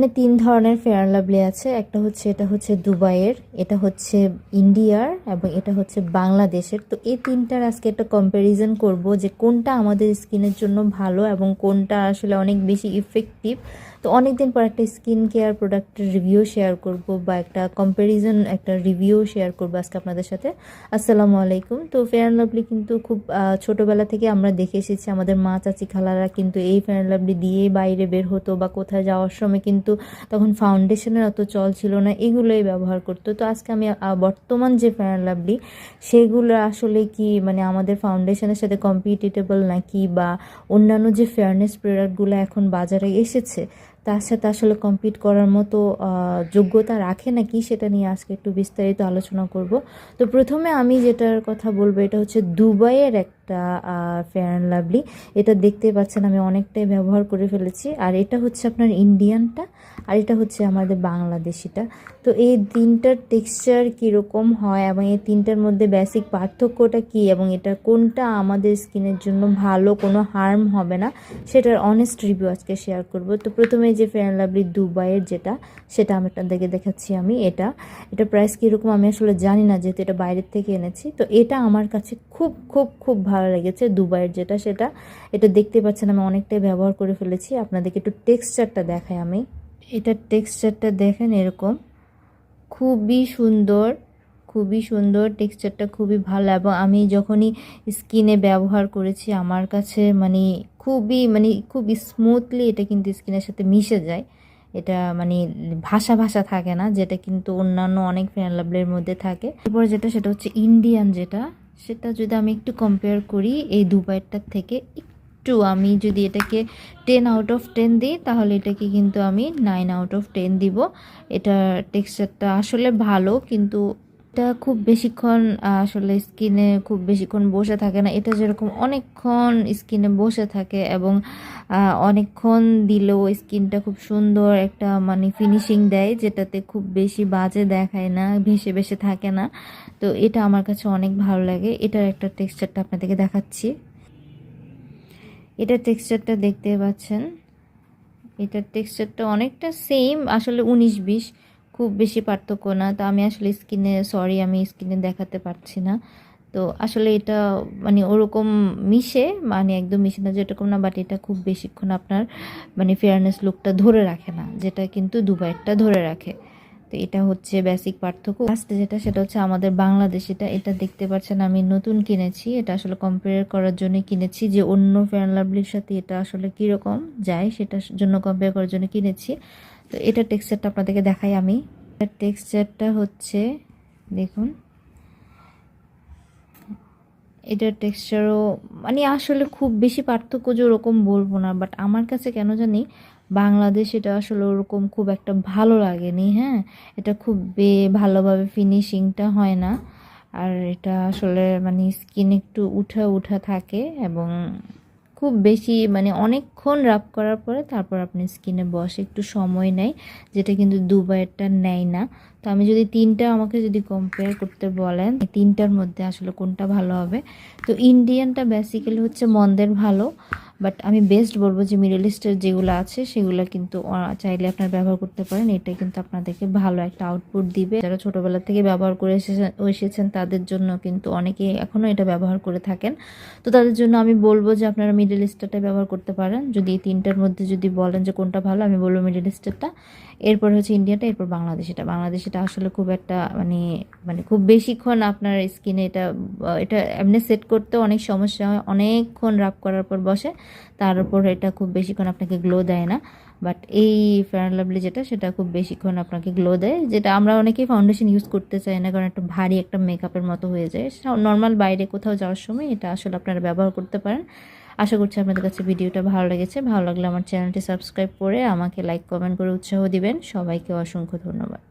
এখানে তিন ধরনের ফেয়ার লাভলি আছে। একটা হচ্ছে, এটা হচ্ছে দুবাইয়ের, এটা হচ্ছে ইন্ডিয়ার এবং এটা হচ্ছে বাংলাদেশের। তো এই তিনটার আজকে একটা কম্প্যারিজন করব যে কোনটা আমাদের স্কিনের জন্য ভালো এবং কোনটা আসলে অনেক বেশি ইফেক্টিভ তো অনেক দিন পর একটা স্কিন কেয়ার প্রোডাক্টের রিভিউ শেয়ার করব বা একটা কম্প্যারিজন একটা রিভিউ শেয়ার করব আজকে আপনাদের সাথে। আসসালামু আলাইকুম। তো ফেয়ার লাভলি কিন্তু খুব ছোটোবেলা থেকে আমরা দেখে এসেছি, আমাদের মা চাচি খালারা কিন্তু এই ফেয়ার লাভলি দিয়ে বাইরে বের হতো বা কোথায় যাওয়ার সময় কিন্তু তখন ফাউন্ডেশনের অত চল ছিল না, এগুলোই ব্যবহার করতো। তো আজকে আমি বর্তমান যে ফেয়ার লাভলি সেগুলো আসলে কি মানে আমাদের ফাউন্ডেশনের সাথে কম্পিটিটেবল নাকি বা অন্যান্য যে ফেয়ারনেস প্রোডাক্টগুলো এখন বাজারে এসেছে তার সাথে আসলে কম্পিট করার মতো যোগ্যতা রাখে নাকি সেটা নিয়ে আজকে একটু বিস্তারিত আলোচনা করব। তো প্রথমে আমি যেটার কথা বলব, এটা হচ্ছে দুবাইয়ের একটা ফেয়ার অ্যান্ড লাভলি এটা দেখতে পাচ্ছেন আমি অনেকটাই ব্যবহার করে ফেলেছি। আর এটা হচ্ছে আপনার ইন্ডিয়ানটা, আর এটা হচ্ছে আমাদের বাংলাদেশিটা। তো এই তিনটার টেক্সচার কীরকম হয় এবং এই তিনটার মধ্যে বেসিক পার্থক্যটা কী এবং এটা কোনটা আমাদের স্কিনের জন্য ভালো, কোনো হার্ম হবে না, সেটার অনেস্ট রিভিউ আজকে শেয়ার করব। তো প্রথমে যে ফেয়ার লাভলি দুবাইয়ের যেটা, সেটা আপনাদেরকে দেখাচ্ছি আমি, এটা। এটা প্রাইস কীরকম আমি আসলে জানি না, যেহেতু এটা বাইরের থেকে এনেছি। তো এটা আমার কাছে খুব খুব খুব ভালো লেগেছে দুবাইয়ের যেটা, সেটা। এটা দেখতে পাচ্ছেন, আমি অনেকটাই ব্যবহার করে ফেলেছি। আপনাদেরকে একটু টেক্সচারটা দেখাই আমি। এটার টেক্সচারটা দেখেন এরকম। খুবই সুন্দর। খুবই সুন্দর টেক্সচারটা খুবই ভালো এবং আমি যখনই স্কিনে ব্যবহার করেছি আমার কাছে মানে খুবই মানে খুব স্মুথলি এটা কিন্তু স্কিনের সাথে মিশে যায়। এটা মানে ভাষা ভাষা থাকে না, যেটা কিন্তু অন্যান্য অনেক ফ্যান লাভলের মধ্যে থাকে। এরপর যেটা, সেটা হচ্ছে ইন্ডিয়ান যেটা, সেটা যদি আমি একটু কম্পেয়ার করি, এই দুবাইটার থেকে একটু আমি যদি এটাকে টেন আউট অফ টেন দিই, তাহলে এটাকে কিন্তু আমি নাইন আউট অফ টেন দিব। এটা টেক্সচারটা আসলে ভালো, কিন্তু এটা খুব বেশিক্ষণ আসলে স্কিনে খুব বেশিক্ষণ বসে থাকে না। এটা যেরকম অনেকক্ষণ স্কিনে বসে থাকে এবং অনেকক্ষণ দিলেও স্কিনটা খুব সুন্দর একটা মানে ফিনিশিং দেয়, যেটাতে খুব বেশি বাজে দেখায় না, ভেসে ভেসে থাকে না। তো এটা আমার কাছে অনেক ভালো লাগে। এটার একটা টেক্সচারটা আপনাদেরকে দেখাচ্ছি। এটার টেক্সচারটা দেখতে পাচ্ছেন। এটার টেক্সচারটা অনেকটা সেম আসলে উনিশ বিশ। খুব বেশি পার্থক্য না। তো আমি আসলে স্কিনে সরি আমি স্কিনে দেখাতে পারছি না। তো আসলে এটা মানে ওরকম মিশে মানে একদম মিশে না, যেরকম না বাট এটা খুব বেশিক্ষণ আপনার মানে ফেয়ারনেস লুকটা ধরে রাখে না, যেটা কিন্তু দুবাইয়েরটা ধরে রাখে। তো এটা হচ্ছে বেসিক পার্থক্য। লাস্টে যেটা, সেটা হচ্ছে আমাদের বাংলাদেশ। এটা এটা দেখতে পাচ্ছেন আমি নতুন কিনেছি। এটা আসলে কম্পেয়ার করার জন্য কিনেছি যে অন্য ফেয়ার লাভলির সাথে এটা আসলে কীরকম যায়, সেটার জন্য কম্পেয়ার করার জন্য কিনেছি। তো এটা টেক্সচারটা আপনাদেরকে দেখাই আমি। এটার টেক্সচারটা হচ্ছে, দেখুন। এটার টেক্সচারও মানে আসলে খুব বেশি পার্থক্য যে ওরকম বলব না বাট আমার কাছে কেন জানি বাংলাদেশ এটা আসলে ওরকম খুব একটা ভালো লাগেনি হ্যাঁ? এটা খুব বে, ভালোভাবে ফিনিশিংটা হয় না। আর এটা আসলে মানে স্কিন একটু উঠা উঠা থাকে এবং খুব বেশি মানে অনেকক্ষণ রাব করার পরে তারপর আপনি স্কিনে বসে একটু সময় নেয়, যেটা কিন্তু দুবাইয়েরটা নেয় না। তো আমি যদি তিনটা আমাকে যদি কম্পেয়ার করতে বলেন তিনটার মধ্যে আসলে কোনটা ভালো হবে? তো ইন্ডিয়ানটা বেসিক্যালি হচ্ছে মন্দের ভালো। বাট আমি বেস্ট বলব যে মিডল ইস্টের যেগুলো আছে, সেগুলো কিন্তু চাইলে আপনার ব্যবহার করতে পারেন। এটা কিন্তু আপনাদেরকে ভালো একটা আউটপুট দিবে। যারা ছোটোবেলা থেকে ব্যবহার করে এসেছেন, তাদের জন্য কিন্তু অনেকে এখনও এটা ব্যবহার করে থাকেন। তো তাদের জন্য আমি বলব যে আপনারা মিডল ইস্টারটা ব্যবহার করতে পারেন। যদি এই তিনটার মধ্যে যদি বলেন যে কোনটা ভালো, আমি বলব মিডল ইস্টারটা এরপর হচ্ছে ইন্ডিয়াটা এরপর বাংলাদেশিটা বাংলাদেশিটা আসলে খুব একটা মানে মানে খুব বেশিক্ষণ আপনার স্কিনে এটা এটা এমনি সেট করতে অনেক সমস্যা হয়। অনেকক্ষণ রাব করার পর বসে। তার উপর এটা খুব বেশিক্ষণ আপনাকে গ্লো দেয় না। বাট এই ফেয়ার লাভলি যেটা, সেটা খুব বেশিক্ষণ আপনাকে গ্লো দেয়। যেটা আমরা অনেকেই ফাউন্ডেশন ইউজ করতে চাই না, কারণ একটা ভারী একটা মেকআপের মতো হয়ে যায়। নর্মাল বাইরে কোথাও যাওয়ার সময় এটা আসলে আপনারা ব্যবহার করতে পারেন। আশা করছি আপনাদের কাছে ভিডিওটা ভালো লেগেছে। ভালো লাগলে আমার চ্যানেলটি সাবস্ক্রাইব করে আমাকে লাইক কমেন্ট করে উৎসাহ দিবেন। সবাইকে অসংখ্য ধন্যবাদ।